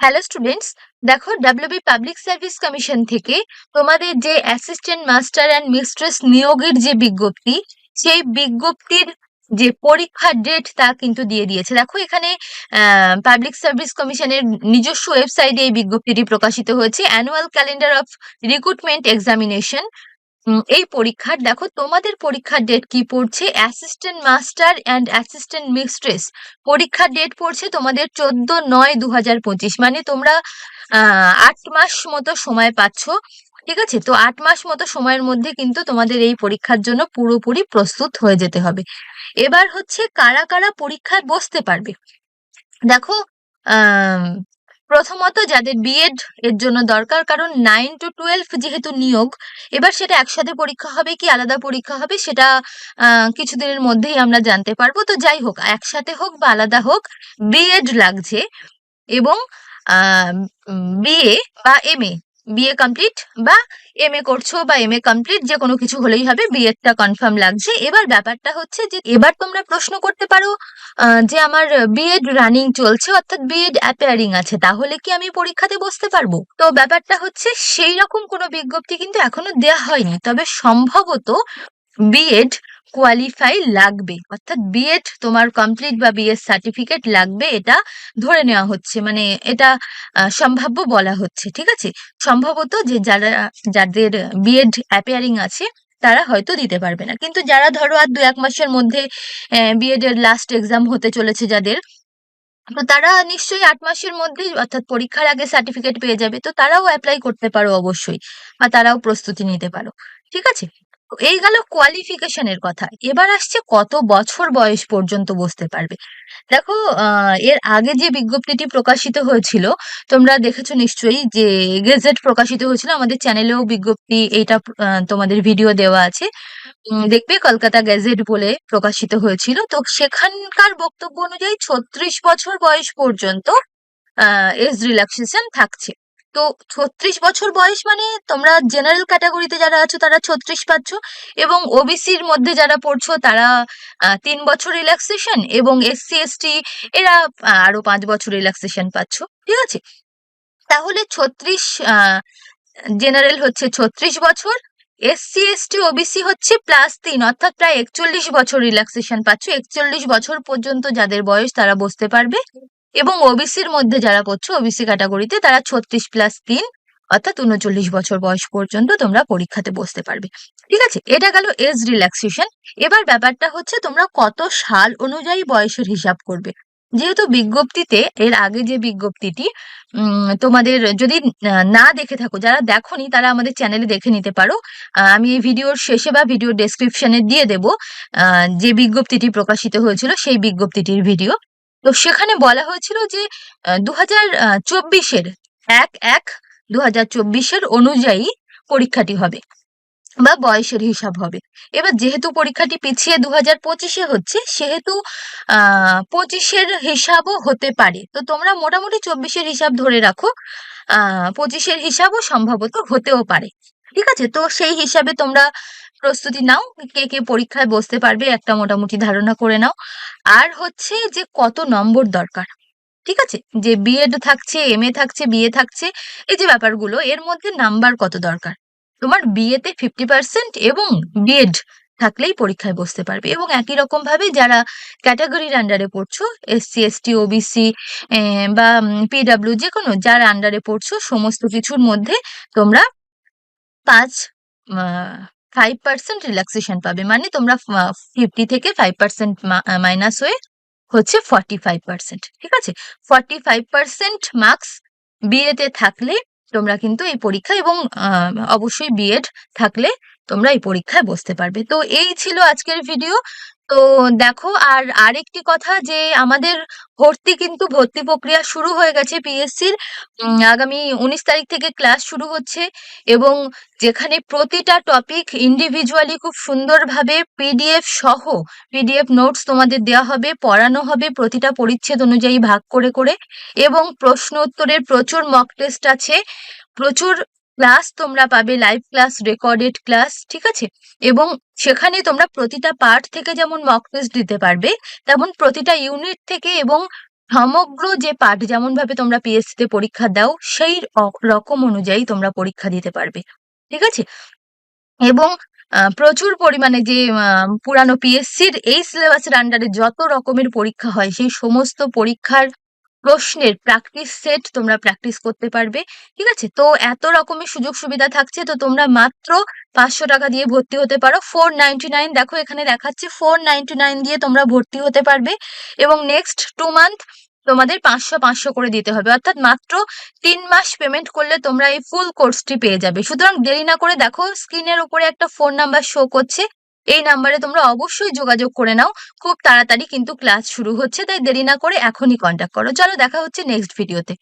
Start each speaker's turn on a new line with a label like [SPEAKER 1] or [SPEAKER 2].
[SPEAKER 1] Hello students দেখো WB public service commission থেকে তোমাদের যে অ্যাসিস্ট্যান্ট মাস্টার অ্যান্ড মিস্ট্রেস নিয়োগের যে বিজ্ঞপ্তি, সেই বিজ্ঞপ্তির যে পরীক্ষার ডেট তা কিন্তু দিয়ে দিয়েছে। দেখো, এখানে পাবলিক সার্ভিস কমিশনের নিজস্ব ওয়েবসাইটে এই বিজ্ঞপ্তিটি প্রকাশিত হয়েছে। Annual calendar of recruitment examination এই পরীক্ষার, দেখো তোমাদের পরীক্ষার ডেট কি পড়ছে? Assistant master and assistant mistress পরীক্ষার ডেট পড়ছে তোমাদের চোদ্দ নয় দু হাজার পঁচিশ মানে তোমরা আট মাস মতো সময় পাচ্ছ, ঠিক আছে? তো আট মাস মতো সময়ের মধ্যে কিন্তু তোমাদের এই পরীক্ষার জন্য পুরোপুরি প্রস্তুত হয়ে যেতে হবে। এবার হচ্ছে কারা কারা পরীক্ষায় বসতে পারবে? দেখো প্রথমত যাদের বিএড এর জন্য দরকার, কারণ নাইন টু টুয়েলভ যেহেতু নিয়োগ, এবার সেটা একসাথে পরীক্ষা হবে কি আলাদা পরীক্ষা হবে সেটা কিছুদিনের মধ্যেই আমরা জানতে পারব। তো যাই হোক, একসাথে হোক বা আলাদা হোক বিএড লাগছে এবং বিএ বা এম এ বিএ কমপ্লিট বা এম এ করছ বা এম এ কমপ্লিট যে কোনো কিছু হলেই হবে বিএডটা কনফার্ম লাগছে। এবার ব্যাপারটা হচ্ছে যে, এবার তোমরা প্রশ্ন করতে পারো যে আমার বিএড রানিং চলছে, অর্থাৎ বিএড অ্যাপেয়ারিং আছে, তাহলে কি আমি পরীক্ষাতে বসতে পারব? তো ব্যাপারটা হচ্ছে, সেই রকম কোনো বিজ্ঞপ্তি কিন্তু এখনও দেওয়া হয়নি। তবে সম্ভবত বিএড কোয়ালিফাই লাগবে। অর্থাৎ বিএড তোমার কমপ্লিট বা বিএড সার্টিফিকেট লাগবে, এটা ধরে নেওয়া হচ্ছে। মানে এটা সম্ভাব্য বলা হচ্ছে, ঠিক আছে? সম্ভবত যে যারা, যাদের বিএড অ্যাপিয়ারিং আছে, তারা হয়তো দিতে পারবে না। কিন্তু যারা ধরো আর দু এক মাসের মধ্যে বিএড এর লাস্ট এক্সাম হতে চলেছে যাদের, তো তারা নিশ্চয়ই আট মাসের মধ্যেই অর্থাৎ পরীক্ষার আগে সার্টিফিকেট পেয়ে যাবে। তো তারাও অ্যাপ্লাই করতে পারো অবশ্যই, বা তারাও প্রস্তুতি নিতে পারো, ঠিক আছে? এই গেল কোয়ালিফিকেশনের কথা। এবার আসছে কত বছর বয়স পর্যন্ত বসতে পারবে। দেখো এর আগে যে বিজ্ঞপ্তিটি প্রকাশিত হয়েছিল, তোমরা দেখেছ নিশ্চয়ই যে গেজেট প্রকাশিত হয়েছিল, আমাদের চ্যানেলেও বিজ্ঞপ্তি এইটা তোমাদের ভিডিও দেওয়া আছে। দেখবে কলকাতা গেজেট বলে প্রকাশিত হয়েছিল। তো সেখানকার বক্তব্য অনুযায়ী ছত্রিশ বছর বয়স পর্যন্ত এজ রিল্যাক্সেশন থাকছে। তো ছত্রিশ বছর বয়স মানে তোমরা জেনারেল ক্যাটাগরিতে যারা আছো তারা ছত্রিশ পাচ্ছ এবং ওবিসির মধ্যে যারা পড়ছো তারা তিন বছর রিল্যাক্সেশন এবং এসসি এসটি এরা আরও পাঁচ বছর রিল্যাক্সেশন পাচ্ছ। ঠিক আছে? তাহলে ছত্রিশ জেনারেল হচ্ছে ছত্রিশ বছর এসসি এসটি ওবিসি হচ্ছে প্লাস তিন, অর্থাৎ প্রায় একচল্লিশ বছর রিল্যাক্সেশন পাচ্ছ। একচল্লিশ বছর পর্যন্ত যাদের বয়স তারা বসতে পারবে। এবং ওবিসির মধ্যে যারা পড়ছো ওবিসি ক্যাটাগরিতে তারা ছত্রিশ প্লাস তিন অর্থাৎ উনচল্লিশ বছর বয়স পর্যন্ত তোমরা পরীক্ষাতে বসতে পারবে। ঠিক আছে? এটা গেল এজ রিল্যাক্সেশন এবার ব্যাপারটা হচ্ছে তোমরা কত সাল অনুযায়ী বয়সের হিসাব করবে? যেহেতু বিজ্ঞপ্তিতে, এর আগে যে বিজ্ঞপ্তিটি তোমাদের যদি না দেখে থাকো, যারা দেখোনি, তারা আমাদের চ্যানেলে দেখে নিতে পারো। আমি এই ভিডিওর শেষে বা ভিডিও ডেসক্রিপশনে দিয়ে দেব যে বিজ্ঞপ্তিটি প্রকাশিত হয়েছিল, সেই বিজ্ঞপ্তিটির ভিডিও তো সেখানে বলা হয়েছিল যে দু হাজার চব্বিশের এক এক দু হাজার চব্বিশের অনুযায়ী পরীক্ষাটি হবে বা বয়সের হিসাব হবে। এবার যেহেতু পরীক্ষাটি পিছিয়ে দু হাজার পঁচিশে হচ্ছে, সেহেতু পঁচিশের হিসাবও হতে পারে। তো তোমরা মোটামুটি চব্বিশের হিসাব ধরে রাখো পঁচিশের হিসাবও সম্ভবত হতেও পারে। ঠিক আছে? তো সেই হিসাবে তোমরা প্রস্তুতি নাও, কে কে পরীক্ষায় বসতে পারবে একটা মোটামুটি ধারণা করে নাও। আর হচ্ছে যে কত নম্বর দরকার, ঠিক আছে? যে বিএড থাকছে এম এ থাকছে বিএ থাকছে, এই যে ব্যাপারগুলো, এর মধ্যে নাম্বার কত দরকার? তোমার বিএতে ফিফটি পার্সেন্ট এবং বিএড থাকলেই পরীক্ষায় বসতে পারবে। এবং একই রকম ভাবে যারা ক্যাটাগরির আন্ডারে পড়ছো এসসি এসটি ওবিসি বা পিডাব্লিউ যে কোনো যার আন্ডারে পড়ছো, সমস্ত কিছুর মধ্যে তোমরা পাঁচ ফাইভ পার্সেন্ট রিল্যাক্সেশন পাবে। মানে তোমরা ফিফটি থেকে ফাইভ পার্সেন্ট মাইনাস হয়ে হচ্ছে ফর্টি ফাইভ পার্সেন্ট ঠিক আছে? ফর্টি ফাইভ পার্সেন্ট মার্কস বিএতে থাকলে তোমরা কিন্তু এই পরীক্ষা এবং অবশ্যই বিএড থাকলে তোমরা এই পরীক্ষায় বসতে পারবে। তো এই ছিল আজকের ভিডিও তো দেখো, আর আরেকটি কথা যে আমাদের ভর্তি কিন্তু ভর্তি প্রক্রিয়া শুরু হয়ে গেছে পিএসসির আগামী উনিশ তারিখ থেকে ক্লাস শুরু হচ্ছে এবং যেখানে প্রতিটা টপিক ইন্ডিভিজুয়ালি খুব সুন্দরভাবে পিডিএফ সহ পিডিএফ নোটস তোমাদের দেওয়া হবে, পড়ানো হবে প্রতিটা পরিচ্ছেদ অনুযায়ী ভাগ করে করে এবং প্রশ্ন উত্তরের প্রচুর মক টেস্ট আছে। প্রচুর ক্লাস তোমরা পাবে লাইভ ক্লাস রেকর্ডেড ক্লাস ঠিক আছে? এবং সেখানে তোমরা প্রতিটা পার্ট থেকে যেমন মক টেস্ট দিতে পারবে, তেমন প্রতিটা ইউনিট থেকে এবং সমগ্র যে পাঠ যেমন ভাবে তোমরা পিএসসি তে পরীক্ষা দাও, সেই রকম অনুযায়ী তোমরা পরীক্ষা দিতে পারবে, ঠিক আছে? এবং প্রচুর পরিমাণে যে পুরানো পিএসসির এই সিলেবাসের আন্ডারে যত রকমের পরীক্ষা হয়, সেই সমস্ত পরীক্ষার প্রশ্নের প্র্যাকটিস সেট তোমরা প্র্যাকটিস করতে পারবে। ঠিক আছে? তো এত রকমের সুযোগ সুবিধা থাকছে, তো তোমরা মাত্র পাঁচশো টাকা দিয়ে ভর্তি হতে পারো। ফোর নাইনটি নাইন দেখো এখানে দেখাচ্ছে ফোর নাইনটি নাইন দিয়ে তোমরা ভর্তি হতে পারবে এবং নেক্সট টু মান্থ তোমাদের পাঁচশো পাঁচশো করে দিতে হবে। অর্থাৎ মাত্র তিন মাস পেমেন্ট করলে তোমরা এই ফুল কোর্সটি পেয়ে যাবে। সুতরাং দেরি না করে দেখো স্ক্রিনের উপরে একটা ফোন নাম্বার শো করছে। এই নাম্বারে তোমরা অবশ্যই যোগাযোগ করে নাও। খুব তাড়াতাড়ি কিন্তু ক্লাস শুরু হচ্ছে, তাই দেরি না করে এখনই কন্ট্যাক্ট করো। চলো দেখা হচ্ছে নেক্সট ভিডিওতে